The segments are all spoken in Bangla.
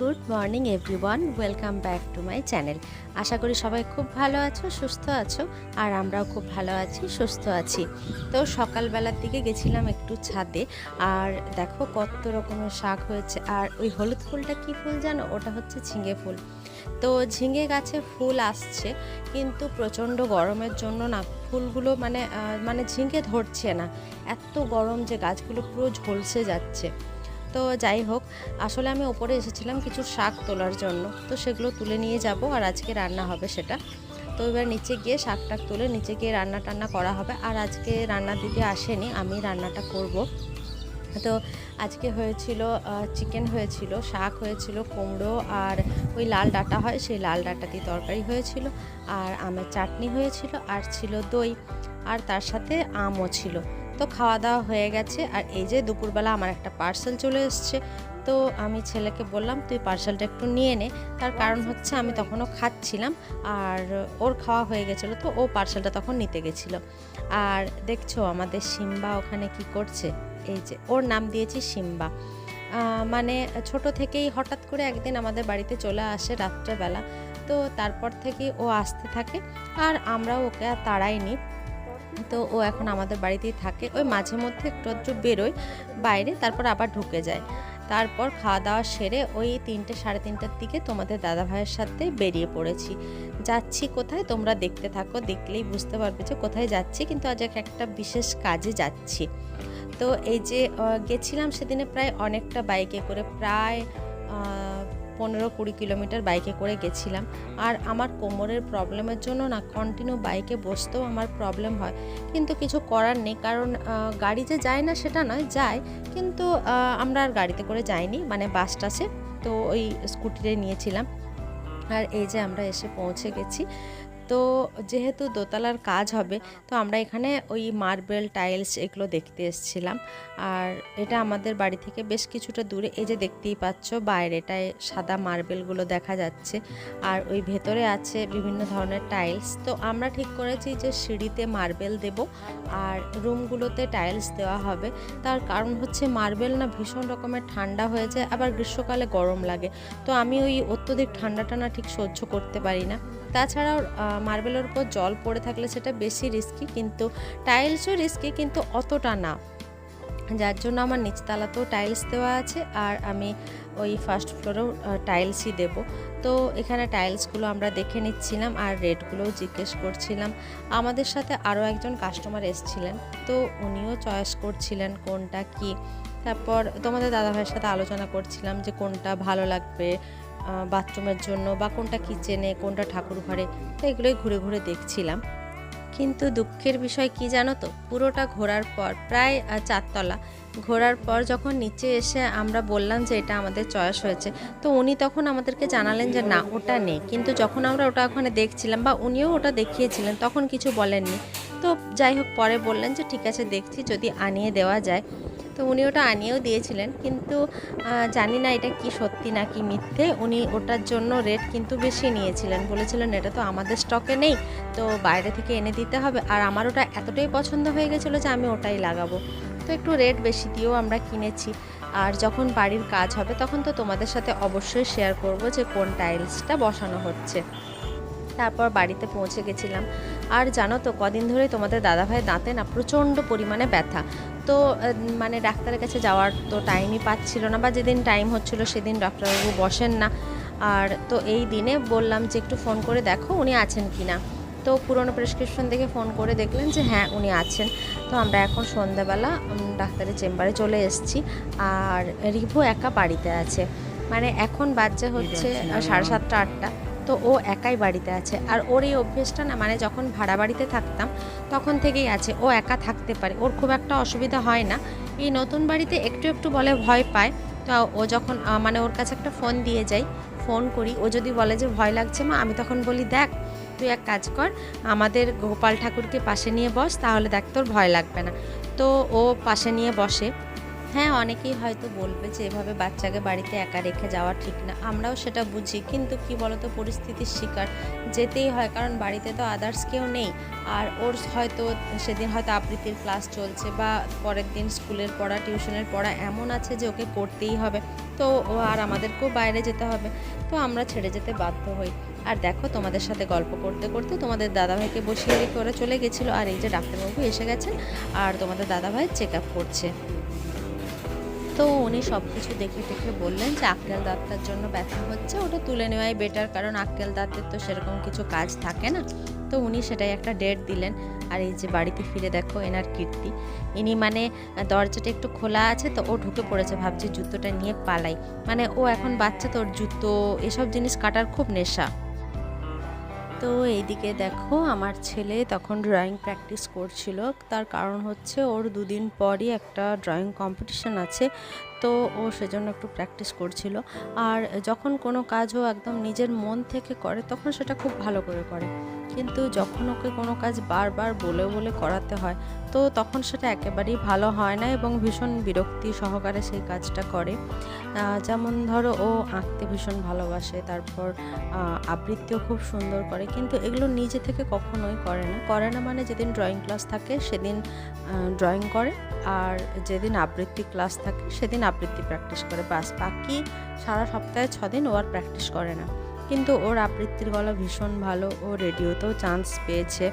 Good morning everyone, welcome back to my channel. আশা করি সবাই খুব ভালো আছো, সুস্থ আছো, আর আমরাও খুব ভালো আছি, সুস্থ আছি। তো সকালবেলার দিকে গেছিলাম একটু ছাদে, আর দেখো কত রকমের শাক হয়েছে। আর ওই হলুদ ফুলটা কি ফুল জানো? ওটা হচ্ছে ঝিঙে ফুল। তো ঝিঙে গাছে ফুল আসছে, কিন্তু প্রচণ্ড গরমের জন্য না ফুলগুলো মানে মানে ঝিঙে ধরছে না। এত গরম যে গাছগুলো পুরো ঝলসে যাচ্ছে। তো যাই হোক, আসলে আমি ওপরে এসেছিলাম কিছু শাক তোলার জন্য। তো সেগুলো তুলে নিয়ে যাব আর আজকে রান্না হবে সেটা। তো এবার নিচে গিয়ে শাক টাক তুলে নিচে গিয়ে রান্না টান্না করা হবে। আর আজকে রান্না দিতে আসেনি, আমি রান্নাটা করব। তো আজকে হয়েছিল চিকেন হয়েছিল, শাক হয়েছিল, কুমড়ো আর ওই লাল ডাটা হয়, সেই লাল ডাটা দিয়ে তরকারি হয়েছিল। আর আমের চাটনি হয়েছিল, আর ছিল দই। আর তার সাথে আমও ছিল। তো খাওয়া দাওয়া হয়ে গেছে। আর এই যে দুপুরবেলা আমার একটা পার্সেল চলে এসছে। তো আমি ছেলেকে বললাম, তুই পার্সেলটা একটু নিয়ে নে। তার কারণ হচ্ছে আমি তখনও খাচ্ছিলাম আর ওর খাওয়া হয়ে গেছিল, তো ও পার্সেলটা তখন নিতে গেছিল। আর দেখছ আমাদের সিম্বা ওখানে কি করছে? এই যে ওর নাম দিয়েছি সিম্বা। মানে ছোট থেকেই হঠাৎ করে একদিন আমাদের বাড়িতে চলে আসে রাত্রেবেলা। তো তারপর থেকে ও আসতে থাকে। আর আমরাও ওকে আর তাড়াইনি। তো ও এখন আমাদের বাড়িতেই থাকে। ওই মাঝে মধ্যে একটু একটু বেরোয়, বাইরে তারপর আবার ঢুকে যায়। তারপর খাওয়া দাওয়া সেরে ওই তিনটে, সাড়ে তিনটার দিকে তোমাদের দাদা ভাইয়ের সাথে বেরিয়ে পড়েছি। যাচ্ছি কোথায়? তোমরা দেখতে থাকো, দেখলেই বুঝতে পারবে যে কোথায় যাচ্ছি, কিন্তু আজ এক একটা বিশেষ কাজে যাচ্ছি। তো এই যে গেছিলাম সেদিনে প্রায় অনেকটা বাইকে করে, প্রায় পনেরো কুড়ি কিলোমিটার বাইকে করে গেছিলাম। আর আমার কোমরের প্রবলেমের জন্য না কন্টিনিউ বাইকে বসতেও আমার প্রবলেম হয়। কিন্তু কিছু করার নেই, কারণ গাড়ি যে যায় না সেটা নয়, যায়। কিন্তু আমরা আর গাড়িতে করে যাইনি মানে বাস টাসে তো ওই স্কুটিতে নিয়েছিলাম। আর এই যে আমরা এসে পৌঁছে গেছি। তো যেহেতু দোতলার কাজ হবে, তো আমরা এখানে ওই মার্বেল টাইলস এগুলো দেখতে এসেছিলাম। আর এটা আমাদের বাড়ি থেকে বেশ কিছুটা দূরে, এই যে দেখতেই পাচ্ছ বাইরেটায় সাদা মার্বেলগুলো দেখা যাচ্ছে। আর ওই ভেতরে আছে বিভিন্ন ধরনের টাইলস। তো আমরা ঠিক করেছি যে সিঁড়িতে মার্বেল দেব, আর রুমগুলোতে টাইলস দেওয়া হবে। তার কারণ হচ্ছে মার্বেল না ভীষণ রকমের ঠান্ডা হয়ে যায়, আবার গ্রীষ্মকালে গরম লাগে। তো আমি ওই অত্যধিক ঠান্ডাটা না ঠিক সহ্য করতে পারি না। তাছাড়াও মার্বেলের উপর জল পড়ে থাকলে সেটা বেশি রিস্কি কিন্তু টাইলসও রিস্কি কিন্তু অতটা না। যার জন্য আমার নিচতলাতেও টাইলস দেওয়া আছে আর আমি ওই ফার্স্ট ফ্লোরেও টাইলসই দেব। তো এখানে টাইলসগুলো আমরা দেখে নিচ্ছিলাম আর রেটগুলোও জিজ্ঞেস করছিলাম। আমাদের সাথে আরও একজন কাস্টমার এসছিলেন। তো উনিও চয়েস করছিলেন কোনটা কি। তারপর তোমাদের দাদাভাইয়ের সাথে আলোচনা করছিলাম যে কোনটা ভালো লাগবে বাথরুমের জন্য বা কোনটা কিচেনে, কোনটা ঠাকুর ঘরে, তো এগুলোই ঘুরে ঘুরে দেখছিলাম। কিন্তু দুঃখের বিষয় কি জানো তো? পুরোটা ঘোরার পর, প্রায় চারতলা, ঘোরার পর যখন নিচে এসে আমরা বললাম যে এটা আমাদের চয়েস হয়েছে, তো উনি তখন আমাদেরকে জানালেন যে না, ওটা নেই। কিন্তু যখন আমরা ওটা ওখানে দেখছিলাম বা উনিও ওটা দেখিয়েছিলেন, তখন কিছু বলেননি। তো যাই হোক, পরে বললেন যে ঠিক আছে, দেখছি, যদি আনিয়ে দেওয়া যায়। তো উনি ওটা আনিয়েও দিয়েছিলেন। কিন্তু জানি না এটা কি সত্যি না কি মিথ্যে। উনি ওটার জন্য রেট কিন্তু বেশি নিয়েছিলেন। বলেছিলেন, এটা তো আমাদের স্টকে নেই, তো বাইরে থেকে এনে দিতে হবে। আর আমার ওটা এতটাই পছন্দ হয়ে গেছিল যে আমি ওটাই লাগাবো। তো একটু রেট বেশি দিয়েও আমরা কিনেছি। আর যখন বাড়ির কাজ হবে, তখন তো তোমাদের সাথে অবশ্যই শেয়ার করব যে কোন টাইলসটা বসানো হচ্ছে। তারপর বাড়িতে পৌঁছে গেছিলাম। আর জানো তো, কদিন ধরে তোমাদের দাদাভাই দাঁতে না প্রচণ্ড পরিমাণে ব্যথা। তো মানে ডাক্তারের কাছে যাওয়ার তো টাইমই পাচ্ছিল না বা যেদিন টাইম হচ্ছিল সেদিন ডাক্তারবাবু বসেন না। আর তো এই দিনে বললাম যে একটু ফোন করে দেখো উনি আছেন কি না তো পুরনো প্রেসক্রিপশন দেখে ফোন করে দেখলেন যে হ্যাঁ উনি আছেন। তো আমরা এখন সন্ধ্যাবেলা ডাক্তারের চেম্বারে চলে এসেছি। আর রিভু একা বাড়িতে আছে। মানে এখন বাচ্চা হচ্ছে সাড়ে সাতটা আটটা। তো ও একাই বাড়িতে আছে। আর ওর এই অভ্যেসটা না মানে যখন ভাড়া বাড়িতে থাকতাম, তখন থেকেই আছে, ও একা থাকতে পারে। ওর খুব একটা অসুবিধা হয় না। এই নতুন বাড়িতে একটু একটু বলে ভয় পায়। তো ও যখন মানে ওর কাছে একটা ফোন দিয়ে যাই, ফোন করি, ও যদি বলে যে ভয় লাগছে মা, আমি তখন বলি, দেখ, তুই এক কাজ কর, আমাদের গোপাল ঠাকুরকে পাশে নিয়ে বস, তাহলে দেখ তোর ভয় লাগবে না। তো ও পাশে নিয়ে বসে। হ্যাঁ অনেকেই হয়তো বলবে যে এভাবে বাচ্চাকে বাড়িতে একা রেখে যাওয়া ঠিক না। আমরাও সেটা বুঝি। কিন্তু কি বলতো, পরিস্থিতির শিকার যেতেই হয়, কারণ বাড়িতে তো আদার্স কেউ নেই। আর ওর হয়তো সেদিন হয়তো আবৃত্তির ক্লাস চলছে বা পরের দিন স্কুলের পড়া টিউশনের পড়া এমন আছে যে ওকে করতেই হবে। তো ও আর আমাদেরকেও বাইরে যেতে হবে। তো আমরা ছেড়ে যেতে বাধ্য হই। আর দেখো, তোমাদের সাথে গল্প করতে করতে তোমাদের দাদাভাইকে বসিয়ে রেখে ওরা চলে গেছিল। আর এই যে ডাক্তারবাবু এসে গেছেন, আর তোমাদের দাদাভাই চেক আপ করছে। তো উনি সব কিছু দেখে টেখে বললেন যে আক্কেল দাঁতটার জন্য ব্যথা হচ্ছে, ওটা তুলে নেওয়াই বেটার কারণ আক্কেল দাঁতের তো সেরকম কিছু কাজ থাকে না। তো উনি সেটাই একটা ডেট দিলেন। আর এই যে বাড়িতে ফিরে দেখো এনার কীর্তি। ইনি মানে দরজাটা একটু খোলা আছে তো ও ঢুকে পড়েছে, ভাবছে জুতোটা নিয়ে পালাই। মানে ও এখন বাচ্চা, তোর জুতো, এসব জিনিস কাটার খুব নেশা। তো এইদিকে দেখো আমার ছেলে তখন ড্রয়িং প্র্যাকটিস করছিল। তার কারণ হচ্ছে ওর দুদিন পরই একটা ড্রয়িং কম্পিটিশান আছে, তো ও সেজন্য একটু প্র্যাকটিস করছিল। আর যখন কোনো কাজও একদম নিজের মন থেকে করে, তখন সেটা খুব ভালো করে করে। কিন্তু যখন ওকে কোনো কাজ বারবার বলে বলে করাতে হয়, তো তখন সেটা একেবারেই ভালো হয় না এবং ভীষণ বিরক্তি সহকারে সেই কাজটা করে। যেমন ধরো ও আঁকতে ভীষণ ভালোবাসে, তারপর আবৃত্তিও খুব সুন্দর করে, কিন্তু এগুলো নিজে থেকে কখনোই করে না। করে না মানে যেদিন ড্রয়িং ক্লাস থাকে সেদিন ড্রয়িং করে, আর যেদিন আবৃত্তি ক্লাস থাকে সেদিন আবৃত্তি প্র্যাকটিস করে। বাস বাকি সারা সপ্তাহে ছদিন ও আর প্র্যাকটিস করে না। কিন্তু ওর আবৃত্তির গলা ভীষণ ভালো, ও রেডিওতেও চান্স পেয়েছে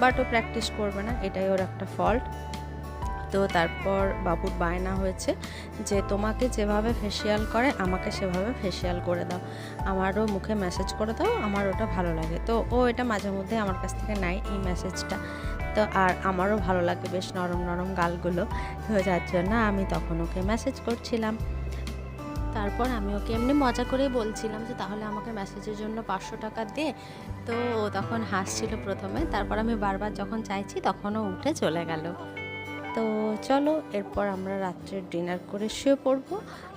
বাট ও প্র্যাকটিস করবে না, এটাই ওর একটা ফল্ট তো তারপর বাবুর বায়না হয়েছে যে, তোমাকে যেভাবে ফেসিয়াল করে, আমাকে সেভাবে ফেসিয়াল করে দাও। আমারও মুখে মেসেজ করে দাও, আমার ওটা ভালো লাগে। তো ও এটা মাঝে মধ্যে আমার কাছ থেকে নেয় এই মেসেজটা তো আর আমারও ভালো লাগে বেশ নরম নরম গালগুলো। তো যার জন্য আমি তখন ওকে মেসেজ করছিলাম। তারপর আমি ওকে এমনি মজা করেই বলছিলাম যে তাহলে আমাকে মেসেজের জন্য পাঁচশো টাকা দে। তো ও তখন হাসছিল প্রথমে তারপর আমি বারবার যখন চাইছি তখন ও উঠে চলে গেল। তো চলো এরপর আমরা রাত্রে ডিনার করে শুয়ে পড়ব।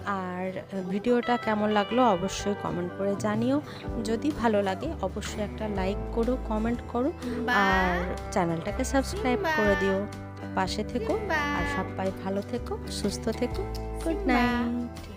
আর ভিডিওটা কেমন লাগল অবশ্যই কমেন্ট করে জানিও। যদি ভালো লাগে অবশ্যই একটা লাইক করো কমেন্ট করো। আর চ্যানেলটাকে সাবস্ক্রাইব করে দিও। পাশে থেকো। আর সবাই ভালো থেকো সুস্থ থেকো। Good night